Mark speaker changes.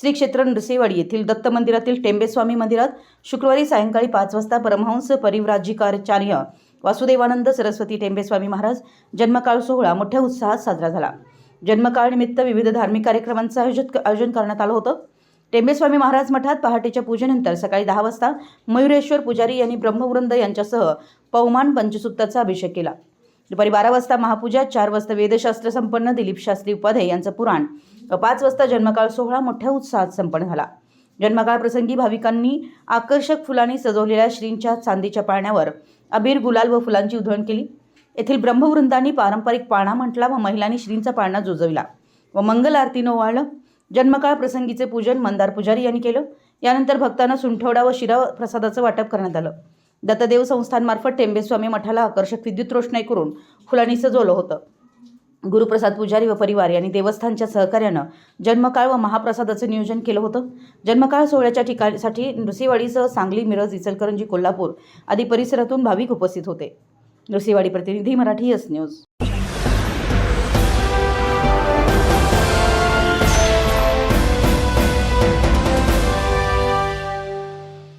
Speaker 1: श्री क्षेत्र नृसिंहवाडी येथील दत्त मंदिरातील टेंबेस्वामी मंदिरात शुक्रवारी सायंकाळी पाच वाजता परमहंस परिव्राजिकाचार्य वासुदेवानंद सरस्वती टेंबेस्वामी महाराज जन्मकाळ सोहळा मोठ्या उत्साहात साजरा झाला. जन्मकाळनिमित्त विविध धार्मिक कार्यक्रमांचं आयोजित आयोजन करण्यात आलं होतं. टेंबेस्वामी महाराज मठात पहाटेच्या पूजेनंतर सकाळी दहा वाजता मयुरेश्वर पुजारी यांनी ब्रह्मवृंद यांच्यासह पवमान पंचसुप्ताचा अभिषेक केला. दुपारी बारा वाजता महापूजा चार वाजता वेदशास्त्र संपन्न दिलीप शास्त्री उपाध्ये यांचं पुराण पाच वाजता जन्मकाळ सोहळा मोठ्या उत्साहात संपन्न झाला. जन्मकाळ प्रसंगी भाविकांनी आकर्षक फुलांनी सजवलेल्या श्रींच्या चांदीच्या पाळण्यावर अबीर गुलाल व फुलांची उधळण केली. येथील ब्रह्मवृंदांनी पारंपरिक पाळणा म्हटला व महिलांनी श्रींचा पाळणा जोजविला व मंगल आरतीनं ओवाळलं जन्मकाळ प्रसंगीचे पूजन मंदार पुजारी यांनी केलं. यानंतर भक्तांना सुंठवडा व शिरा प्रसादाचं वाटप करण्यात आलं. दत्तदेव संस्थांमार्फत टेंबेस्वामी मठाला आकर्षक विद्युत रोषणाई करून फुलांनी सजवलं होतं. गुरुप्रसाद पुजारी व परिवार यांनी देवस्थानच्या सहकार्यानं जन्मकाळ व महाप्रसादाचं नियोजन केलं होतं. जन्मकाळ सोहळ्याच्या ठिकाणीसाठी नृसिवाडीसह सांगली मिरज इचलकरंजी कोल्हापूर आदी परिसरातून भाविक उपस्थित होते. नृसिवाडी प्रतिनिधी मराठी एस न्यूज